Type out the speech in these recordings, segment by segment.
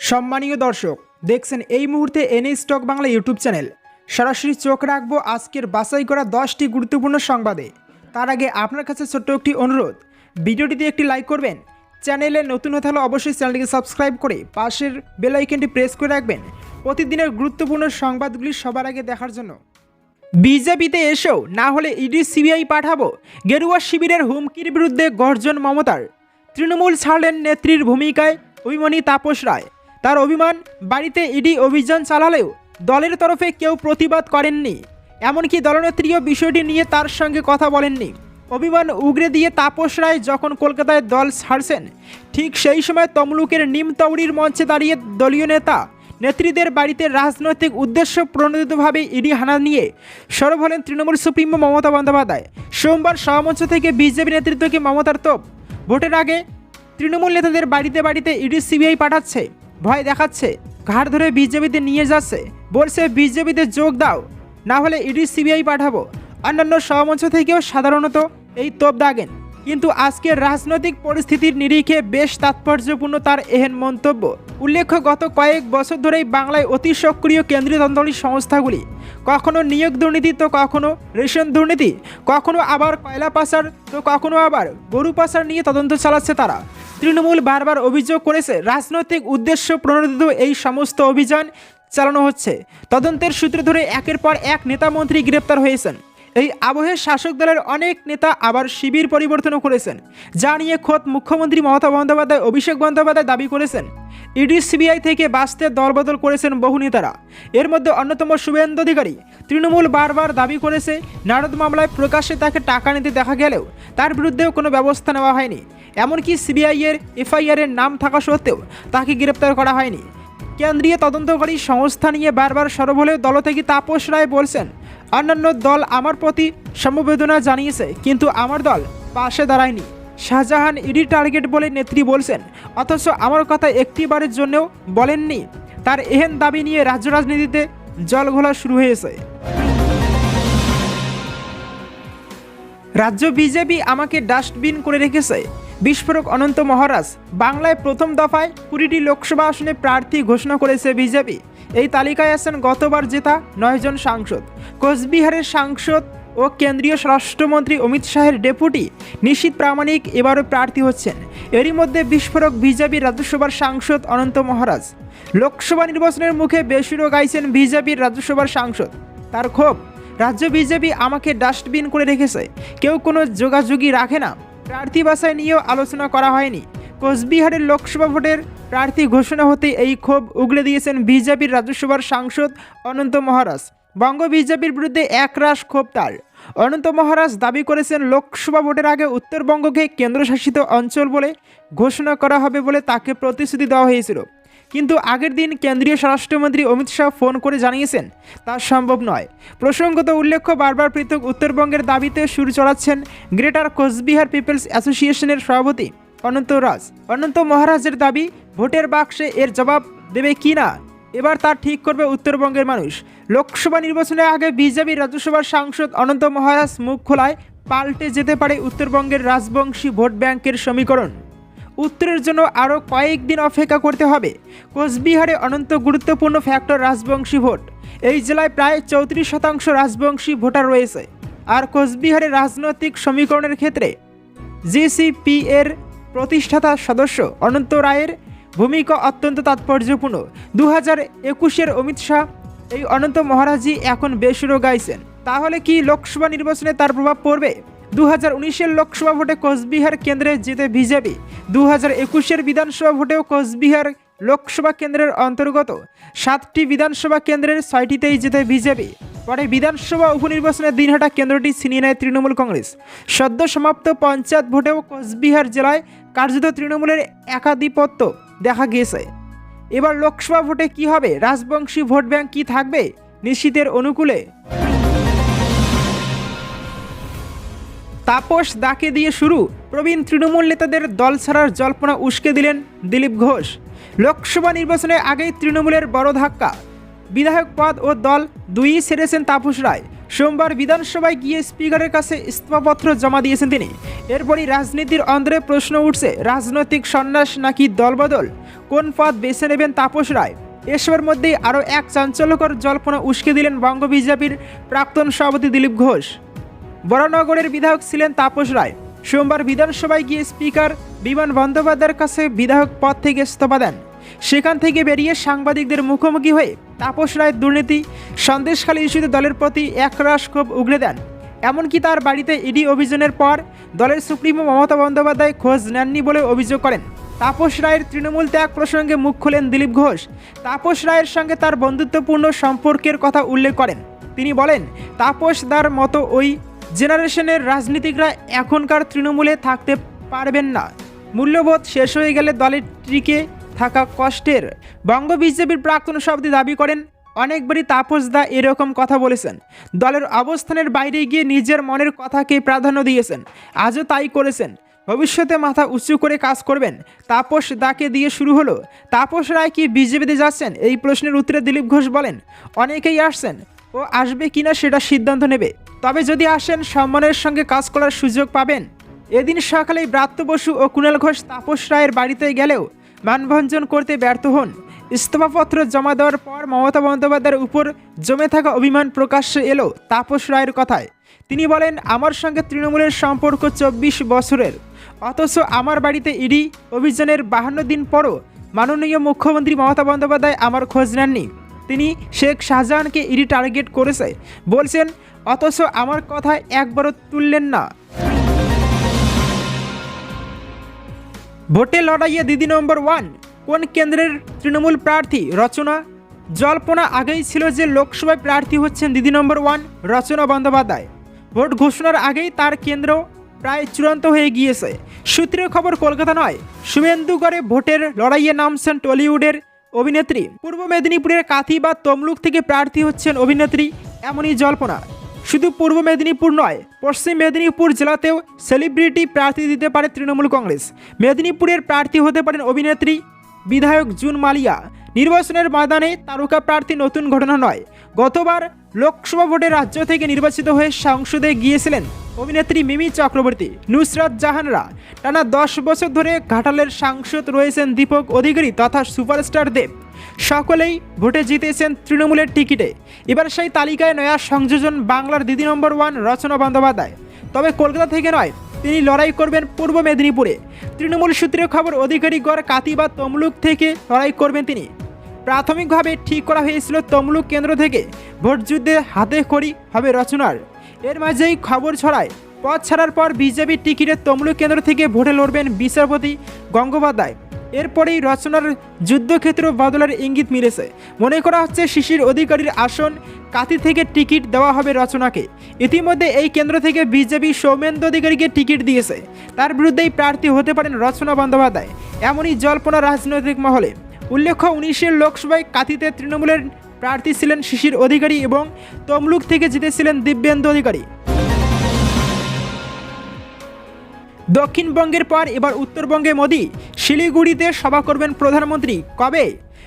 সম্মানীয় দর্শক, দেখছেন এই মুহূর্তে N A stock Bangla YouTube channel. সরাসরি চোখ রাখব আজকের বাছাই করা দশটি গুরুত্বপূর্ণ সংবাদে। তার আগে আপনার কাছে ছোট্ট একটি অনুরোধ, ভিডিওটিতে একটি লাইক করবেন। চ্যানেলে নতুন হতে হলে অবশ্যই চ্যানেলটিকে সাবস্ক্রাইব করে পাশের বেল আইকনটি প্রেস করে রাখবেন। প্রতিদিনের গুরুত্বপূর্ণ সংবাদগুলি সবার আগে দেখার জন্য। বিজেপিতে এসেও না হলে ইডি সিবিআই পাঠাবো। গেরুয়া শিবিরের হুমকির বিরুদ্ধে গর্জন মমতার। তৃণমূল ছাড়লেন নেত্রীর ভূমিকায় অভিমনি তাপস রায়। তার অভিমান বাড়িতে ইডি অভিযান চালালেও দলের তরফে কেউ প্রতিবাদ করেননি। এমনকি দলনেত্রীও বিষয়টি নিয়ে তার সঙ্গে কথা বলেননি। অভিমান উগরে দিয়ে তাপস রায় যখন কলকাতায় দল ছাড়ছেন, ঠিক সেই সময় তমলুকের নিমতৌড়ির মঞ্চে দাঁড়িয়ে দলীয় নেতা, নেত্রীদের বাড়িতে রাজনৈতিক উদ্দেশ্য প্রণোদিতভাবে ইডি হানা নিয়ে সরব হলেন তৃণমূল সুপ্রিমো মমতা বন্দ্যোপাধ্যায়। সোমবার সভামঞ্চ থেকে বিজেপি নেতৃত্বকে মমতার তোপ। ভোটের আগে তৃণমূল নেতাদের বাড়িতে বাড়িতে ইডি সিবিআই পাঠাচ্ছে। ভয় দেখাচ্ছে। ঘাড় ধরে বিজেপিতে নিয়ে যাচ্ছে। বলছে বিজেপিতে যোগ দাও, না হলে ইডি সিবিআই পাঠাবো। অন্যান্য সহমঞ্চ থেকেও সাধারণত এই তোপ দাগেন। কিন্তু আজকের রাজনৈতিক পরিস্থিতির নিরিখে বেশ তাৎপর্যপূর্ণ তার এহেন মন্তব্য। উল্লেখ্য, গত কয়েক বছর ধরেই বাংলায় অতি সক্রিয় কেন্দ্রীয় তন্ত্রী সংস্থাগুলি কখনো নিয়োগ দুর্নীতি, তো কখনো রেশন দুর্নীতি, কখনো আবার কয়লা পাচার, তো কখনো আবার গরু পাচার নিয়ে তদন্ত চালাচ্ছে তারা। তৃণমূল বারবার অভিযোগ করেছে, রাজনৈতিক উদ্দেশ্য প্রণোদিত এই সমস্ত অভিযান চালানো হচ্ছে। তদন্তের সূত্র ধরে একের পর এক নেতামন্ত্রী গ্রেপ্তার হয়েছেন। এই আবহে শাসক দলের অনেক নেতা আবার শিবির পরিবর্তনও করেছেন, যা নিয়ে খোদ মুখ্যমন্ত্রী মমতা বন্দ্যোপাধ্যায়, অভিষেক বন্দ্যোপাধ্যায় দাবি করেছেন। ইডি, সিবিআই থেকে বাঁচতে দলবদল করেছেন বহু নেতারা। এর মধ্যে অন্যতম শুভেন্দু অধিকারী, তৃণমূল বারবার দাবি করেছে, নারদ মামলায় প্রকাশ্যে তাকে টাকা নিতে দেখা গেলেও তার বিরুদ্ধেও কোনো ব্যবস্থা নেওয়া হয়নি। এমনকি সিবিআইয়ের এর এফআইআর এর নাম থাকা সত্ত্বেও তাকে গ্রেপ্তার করা হয়নি। কেন্দ্রীয় তদন্তকারী সংস্থা নিয়ে বারবার সরব হলেও দল থেকে তাপস রায় বলছেন অন্যান্য দল আমার প্রতি সমবেদনা জানিয়েছে, কিন্তু আমার দল পাশে দাঁড়ায়নি। শাহজাহান ইডি টার্গেট বলে নেত্রী বলছেন, অথচ আমার কথা একটিবারের জন্যও বলেননি। তার এহেন দাবি নিয়ে রাজ্য রাজনীতিতে জল ঘোলা শুরু হয়েছে। রাজ্য বিজেপি আমাকে ডাস্টবিন করে রেখেছে। বিস্ফোরক অনন্ত মহারাজ বাংলায় প্রথম দফায় কুড়িটি লোকসভা আসনে প্রার্থী ঘোষণা করেছে বিজেপি। এই তালিকায় আছেন গতবার জেতা নয়জন সাংসদ। কোচবিহারের সাংসদ ও কেন্দ্রীয় স্বরাষ্ট্রমন্ত্রী অমিত শাহের ডেপুটি নিশীত প্রামাণিক এবারও প্রার্থী হচ্ছেন। এরই মধ্যে বিস্ফোরক বিজেপির রাজ্যসভার সাংসদ অনন্ত মহারাজ। লোকসভা নির্বাচনের মুখে বেসুরো গাইছেন বিজেপির রাজ্যসভার সাংসদ। তার ক্ষোভ, রাজ্য বিজেপি আমাকে ডাস্টবিন করে রেখেছে, কেউ কোনো যোগাযোগই রাখে না। প্রার্থী বাছাই নিয়েও আলোচনা করা হয়নি। কোচবিহারের লোকসভা ভোটের প্রার্থী ঘোষণা হতে এই ক্ষোভ উগলে দিয়েছেন বিজেপির রাজ্যসভার সাংসদ অনন্ত মহারাজ। বঙ্গ বিজেপির বিরুদ্ধে একরাশ ক্ষোভ তার। অনন্ত মহারাজ দাবি করেছেন লোকসভা ভোটের আগে উত্তরবঙ্গকে কেন্দ্রশাসিত অঞ্চল বলে ঘোষণা করা হবে বলে তাকে প্রতিশ্রুতি দেওয়া হয়েছিল। কিন্তু আগের দিন কেন্দ্রীয় স্বরাষ্ট্রমন্ত্রী অমিত শাহ ফোন করে জানিয়েছেন, তা সম্ভব নয়। প্রসঙ্গত উল্লেখ্য, বারবার পৃথক উত্তরবঙ্গের দাবিতে সুর চড়াচ্ছেন গ্রেটার কোচবিহার পিপলস অ্যাসোসিয়েশনের সভাপতি। অনন্ত রাজ। অনন্ত মহারাজের দাবি, ভোটের বাক্সে এর জবাব দেবে কি না? এবার তা ঠিক করবে উত্তরবঙ্গের মানুষ। লোকসভা নির্বাচনের আগে বিজেপির রাজ্যসভার সাংসদ অনন্ত মহারাজ মুখ খোলায়, পাল্টে যেতে পারে উত্তরবঙ্গের রাজবংশী ভোট ব্যাংকের সমীকরণ। উত্তরের জন্য আরও কয়েকদিন অপেক্ষা করতে হবে। কোচবিহারে অনন্ত গুরুত্বপূর্ণ ফ্যাক্টর রাজবংশী ভোট। এই জেলায় প্রায় চৌত্রিশ শতাংশ রাজবংশী ভোটার রয়েছে। আর কোচবিহারে রাজনৈতিক সমীকরণের ক্ষেত্রে জিসিপি এর প্রতিষ্ঠাতা সদস্য অনন্ত রায়ের ভূমিকা অত্যন্ত তাৎপর্যপূর্ণ। দু হাজার একুশের অমিত শাহ, এই অনন্ত মহারাজই এখন বেসুরো গাইছেন। তাহলে কি লোকসভা নির্বাচনে তার প্রভাব পড়বে? দু হাজার উনিশের লোকসভা ভোটে কোচবিহার কেন্দ্রে জিতে বিজেপি। দু হাজার একুশের বিধানসভা ভোটেও কোচবিহার লোকসভা কেন্দ্রের অন্তর্গত। সাতটি বিধানসভা কেন্দ্রের ছয়টিতেই জিতে বিজেপি। পরে বিধানসভা উপনির্বাচনের দিনহাটা কেন্দ্রটি ছিনিয়ে নেয় তৃণমূল কংগ্রেস। সদ্য সমাপ্ত পঞ্চায়েত ভোটেও কোচবিহার জেলায় কার্যত তৃণমূলের একাধিপত্য দেখা গিয়েছে এবার লোকসভা ভোটে কি হবে? রাজবংশী ভোট ব্যাংক কি থাকবে? নিশ্চিতের অনুকূলে। তাপস দাকে দিয়ে শুরু। প্রবীণ তৃণমূল নেতাদের দল ছাড়ার জল্পনা উস্কে দিলেন দিলীপ ঘোষ। লোকসভা নির্বাচনের আগেই তৃণমূলের বড় ধাক্কা। বিধায়ক পদ ও দল দুইই সেরেছেন তাপস রায়। সোমবার বিধানসভায় গিয়ে স্পিকারের কাছে ইস্তফাপত্র জমা দিয়েছেন তিনি। এরপরই রাজনীতির অন্ধ্রে প্রশ্ন উঠছে, রাজনৈতিক সন্ন্যাস নাকি দলবদল? কোন পদ বেছে নেবেন তাপস রায়? এসবের মধ্যেই আরও এক চাঞ্চল্যকর জল্পনা উস্কে দিলেন বঙ্গ বিজেপির প্রাক্তন সভাপতি দিলীপ ঘোষ। বরানগরের বিধায়ক ছিলেন তাপস রায়। সোমবার বিধানসভায় গিয়ে স্পিকার বিমান বন্দ্যোপাধ্যায়ের কাছে বিধায়ক পদ থেকে ইস্তফা দেন। সেখান থেকে বেরিয়ে সাংবাদিকদের মুখোমুখি হয়ে তাপস রায়ের দুর্নীতি সন্দেশখালী ইস্যুতে দলের প্রতি একরাশ ক্ষোভ উগড়ে দেন। এমনকি তার বাড়িতে ইডি অভিযানের পর দলের সুপ্রিমো মমতা বন্দ্যোপাধ্যায় খোঁজ নেননি বলে অভিযোগ করেন। তাপস রায়ের তৃণমূল ত্যাগ প্রসঙ্গে মুখ খোলেন দিলীপ ঘোষ। তাপস রায়ের সঙ্গে তার বন্ধুত্বপূর্ণ সম্পর্কের কথা উল্লেখ করেন। তিনি বলেন, তাপস দার মতো ওই জেনারেশনের রাজনীতিকরা এখনকার তৃণমূলে থাকতে পারবেন না। মূল্যবোধ শেষ হয়ে গেলে দলের টিকে থাকা কষ্টের। বঙ্গ বিজেপির প্রাক্তন সভাপতি দাবি করেন, অনেকবারই তাপস দা এরকম কথা বলেছেন। দলের অবস্থানের বাইরে গিয়ে নিজের মনের কথাকে প্রাধান্য দিয়েছেন। আজও তাই করেছেন। ভবিষ্যতে মাথা উঁচু করে কাজ করবেন। তাপস দাকে দিয়ে শুরু হলো। তাপস রায় কি বিজেপিতে যাচ্ছেন? এই প্রশ্নের উত্তরে দিলীপ ঘোষ বলেন, অনেকেই আসছেন ও আসবে কিনা সেটা সিদ্ধান্ত নেবে। তবে যদি আসেন, সম্মানের সঙ্গে কাজ করার সুযোগ পাবেন। এদিন সকালেই ব্রাত্য বসু ও কুণাল ঘোষ তাপস রায়ের বাড়িতে গেলেও মানভঞ্জন করতে ব্যর্থ হন। ইস্তফাপত্র জমা দেওয়ার পর মমতা বন্দ্যোপাধ্যায়ের উপর জমে থাকা অভিমান প্রকাশ্যে এলো তাপস রায়ের কথায়। তিনি বলেন, আমার সঙ্গে তৃণমূলের সম্পর্ক চব্বিশ বছরের। অথচ আমার বাড়িতে ইডি অভিযানের বাহান্ন দিন পরও মাননীয় মুখ্যমন্ত্রী মমতা বন্দ্যোপাধ্যায় আমার খোঁজ নেননি। তিনি শেখ শাহজাহানকে ইডি টার্গেট করেছে। বলছেন, অথচ আমার কথা একবারও তুললেন না। ভোটে লড়াইয়ে দিদি নম্বর ওয়ান। কোন কেন্দ্রের তৃণমূল প্রার্থী? রচনা। জল্পনা আগেই ছিল যে লোকসভায় প্রার্থী হচ্ছেন দিদি নম্বর ওয়ান, রচনা বন্দ্যোপাধ্যায়। ভোট ঘোষণার আগেই তার কেন্দ্র প্রায় চূড়ান্ত হয়ে গিয়েছে। সূত্রের খবর, কলকাতা নয়। শুভেন্দুগড়ে ভোটের লড়াইয়ে নামছেন টলিউডের অভিনেত্রী। পূর্ব মেদিনীপুরের কাথি বা তমলুক থেকে প্রার্থী হচ্ছেন অভিনেত্রী, এমনই জল্পনা। শুধু পূর্ব মেদিনীপুর নয়, পশ্চিম মেদিনীপুর জেলাতেও সেলিব্রিটি প্রার্থী দিতে পারে তৃণমূল কংগ্রেস। মেদিনীপুরের প্রার্থী হতে পারেন অভিনেত্রী, বিধায়ক জুন মালিয়া। নির্বাচনের ময়দানে তারকা প্রার্থী নতুন ঘটনা নয়। গতবার লোকসভা ভোটে রাজ্য থেকে নির্বাচিত হয়ে সংসদে গিয়েছিলেন অভিনেত্রী মিমি চক্রবর্তী, নুসরাত জাহানরা। টানা দশ বছর ধরে ঘাটালের সাংসদ রয়েছেন দীপক অধিকারী তথা সুপারস্টার দেব। সকলেই ভোটে জিতেছেন তৃণমূলের টিকিটে। এবার সেই তালিকায় নয়া সংযোজন বাংলার দিদি নম্বর ওয়ান রচনা বন্দ্যোপাধ্যায়। তবে কলকাতা থেকে নয়, তিনি লড়াই করবেন পূর্ব মেদিনীপুরে। তৃণমূল সূত্রে খবর, অধিকারীগড় কাতি বা তমলুক থেকে লড়াই করবেন তিনি। প্রাথমিকভাবে ঠিক করা হয়েছিল তমলুক কেন্দ্র থেকে ভোটযুদ্ধে হাতে খড়ি হবে রচনার। এর মাঝেই খবর ছড়ায়, পথ ছাড়ার পর বিজেপির টিকিটে তমলুক কেন্দ্র থেকে ভোটে লড়বেন বিচারপতি গঙ্গোপাধ্যায়। এরপরেই রচনার যুদ্ধক্ষেত্র বদলের ইঙ্গিত মিলেছে। মনে করা হচ্ছে শিশির অধিকারীর আসন কাতি থেকে টিকিট দেওয়া হবে রচনাকে। ইতিমধ্যে এই কেন্দ্র থেকে বিজেপি সৌমেন্দ্র অধিকারীকে টিকিট দিয়েছে। তার বিরুদ্ধেই প্রার্থী হতে পারেন রচনা বন্দ্যোপাধ্যায়। এমনই জল্পনা রাজনৈতিক মহলে। উল্লেখ্য, উনিশের লোকসভায় কাতিতে তৃণমূলের প্রার্থী ছিলেন শিশির অধিকারী এবং তমলুক থেকে জিতেছিলেন দিব্যেন্দু অধিকারী। দক্ষিণবঙ্গের পর এবার উত্তরবঙ্গে মোদী। শিলিগুড়িতে সভা করবেন প্রধানমন্ত্রী। কবে?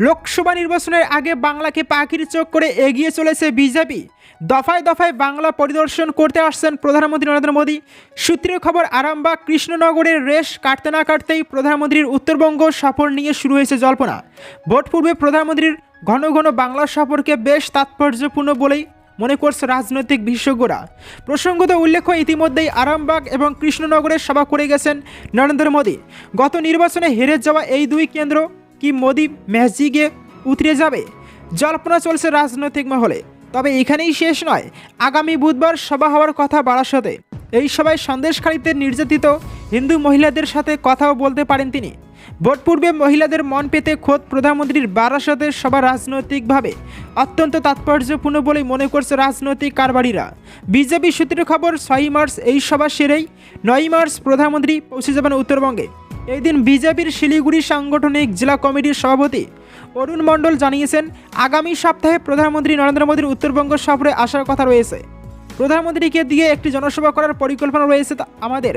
লোকসভা নির্বাচনের আগে বাংলাকে পাখির চোখ করে এগিয়ে চলেছে বিজেপি। দফায় দফায় বাংলা পরিদর্শন করতে আসছেন প্রধানমন্ত্রী নরেন্দ্র মোদী। সূত্রের খবর, আরামবাগ কৃষ্ণনগরের রেশ কাটতে না কাটতেই প্রধানমন্ত্রীর উত্তরবঙ্গ সফর নিয়ে শুরু হয়েছে জল্পনা। ভোট পূর্বে প্রধানমন্ত্রীর ঘন ঘন বাংলা সফরকে বেশ তাৎপর্যপূর্ণ বলেই মনে করছে রাজনৈতিক বিশেষজ্ঞরা। প্রসঙ্গত উল্লেখ্য, ইতিমধ্যেই আরামবাগ এবং কৃষ্ণনগরের সভা করে গেছেন নরেন্দ্র মোদী। গত নির্বাচনে হেরে যাওয়া এই দুই কেন্দ্র কি মোদী মেহজিগে উতরে যাবে? জল্পনা চলছে রাজনৈতিক মহলে। তবে এখানেই শেষ নয়, আগামী বুধবার সভা হওয়ার কথা বারাসতে। এই সভায় সন্দেশখালীতে নির্যাতিত হিন্দু মহিলাদের সাথে কথাও বলতে পারেন তিনি। ভোট পূর্বে মহিলাদের মন পেতে খোদ প্রধানমন্ত্রীর বারাসতের সভা রাজনৈতিকভাবে অত্যন্ত তাৎপর্যপূর্ণ বলে মনে করছে রাজনৈতিক কারবারিরা। বিজেপি সূত্রের খবর ছয়ই মার্চ এই সভা সেরেই নয় মার্চ প্রধানমন্ত্রী পৌঁছে যাবেন উত্তরবঙ্গে। এই দিন বিজেপির শিলিগুড়ি সাংগঠনিক জেলা কমিটির সভাপতি অরুণ মণ্ডল জানিয়েছেন, আগামী সপ্তাহে প্রধানমন্ত্রী নরেন্দ্র মোদীর উত্তরবঙ্গ সফরে আসার কথা রয়েছে। প্রধানমন্ত্রীকে দিয়ে একটি জনসভা করার পরিকল্পনা রয়েছে আমাদের।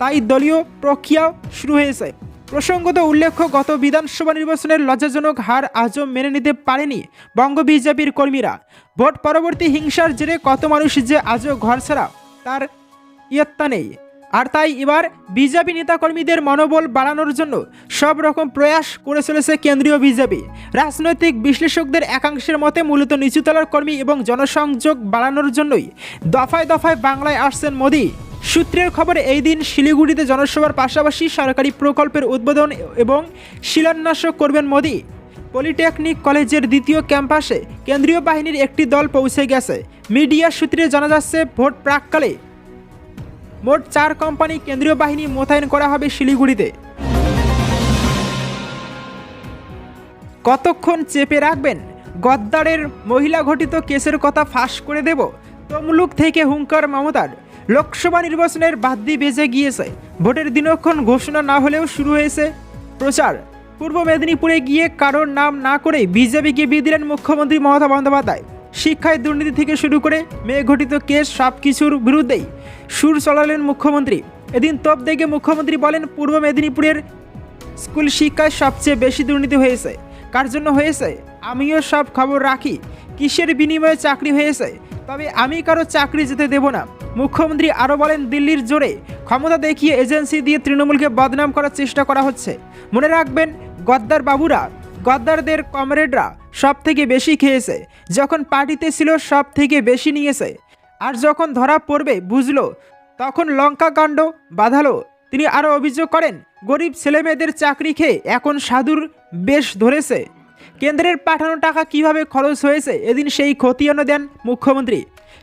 তাই দলীয় প্রক্রিয়াও শুরু হয়েছে। প্রসঙ্গত উল্লেখ্য, গত বিধানসভা নির্বাচনের লজ্জাজনক হার আজও মেনে নিতে পারেনি বঙ্গ বিজেপির কর্মীরা। ভোট পরবর্তী হিংসার জেরে কত মানুষ যে আজও ঘর ছাড়া, তার ইয়ত্তা নেই। আর তাই এবার বিজেপি নেতাকর্মীদের মনোবল বাড়ানোর জন্য সব রকম প্রয়াস করে চলেছে কেন্দ্রীয় বিজেপি। রাজনৈতিক বিশ্লেষকদের একাংশের মতে মূলত নিচুতলার কর্মী এবং জনসংযোগ বাড়ানোর জন্যই দফায় দফায় বাংলায় আসছেন মোদী। সূত্রের খবর এই দিন শিলিগুড়িতে জনসভার পাশাপাশি সরকারি প্রকল্পের উদ্বোধন এবং শিলান্যাসও করবেন মোদী। পলিটেকনিক কলেজের দ্বিতীয় ক্যাম্পাসে কেন্দ্রীয় বাহিনীর একটি দল পৌঁছে গেছে। মিডিয়া সূত্রে জানা যাচ্ছে, ভোট প্রাককালে মোট চার কোম্পানি কেন্দ্রীয় বাহিনী মোতায়েন করা হবে শিলিগুড়িতে। কতক্ষণ চেপে রাখবেন? গদ্দারের মহিলা ঘটিত কেসের কথা ফাঁস করে দেব? তমলুক থেকে হুঙ্কার মমতার। লোকসভা নির্বাচনের বাদ্যি বেজে গিয়েছে। ভোটের দিনক্ষণ ঘোষণা না হলেও শুরু হয়েছে প্রচার। পূর্ব মেদিনীপুরে গিয়ে কারোর নাম না করে বিজেপিকে বিয়ে দিলেন মুখ্যমন্ত্রী মমতা বন্দ্যোপাধ্যায়। শিক্ষায় দুর্নীতি থেকে শুরু করে মেয়ে ঘটিত কেস সব কিছুর বিরুদ্ধেই সুর চলালেন মুখ্যমন্ত্রী। এদিন তোপ দেখে মুখ্যমন্ত্রী বলেন, পূর্ব মেদিনীপুরের স্কুল শিক্ষায় সবচেয়ে বেশি দুর্নীতি হয়েছে। কার জন্য হয়েছে? আমিও সব খবর রাখি। কিসের বিনিময়ে চাকরি হয়েছে? তবে আমি কারও চাকরি যেতে দেব না। মুখ্যমন্ত্রী আরও বলেন, দিল্লির জোরে ক্ষমতা দেখিয়ে এজেন্সি দিয়ে তৃণমূলকে বদনাম করার চেষ্টা করা হচ্ছে। মনে রাখবেন গদ্দার বাবুরা গদ্দারদের কমরেডরা সব থেকে বেশি খেয়েছে, যখন পার্টিতে ছিল সব থেকে বেশি নিয়েছে। আর যখন ধরা পড়বে বুঝলো, তখন লঙ্কা কাণ্ড বাঁধালো। তিনি আরও অভিযোগ করেন, গরিব ছেলেমেয়েদের চাকরি খেয়ে এখন সাধুর বেশ ধরেছে। কেন্দ্রের পাঠানো টাকা কীভাবে খরচ হয়েছে, এদিন সেই খতিয়ানো দেন মুখ্যমন্ত্রী।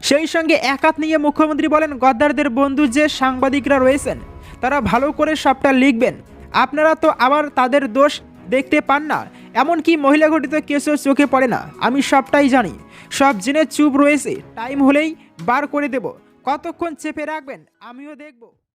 সেই সঙ্গে একাত নিয়ে মুখ্যমন্ত্রী বলেন, গদ্দারদের বন্ধু যে সাংবাদিকরা রয়েছেন, তারা ভালো করে সবটা লিখবেন। আপনারা তো আবার তাদের দোষ দেখতে পান না, এমনকি মহিলা ঘটিত কেসও চোখে পড়ে না, আমি সবটাই জানি। সব জেনে চুপ রয়েছে, টাইম হলেই বার করে দেব। কতক্ষণ চেপে রাখবেন, আমিও দেখব।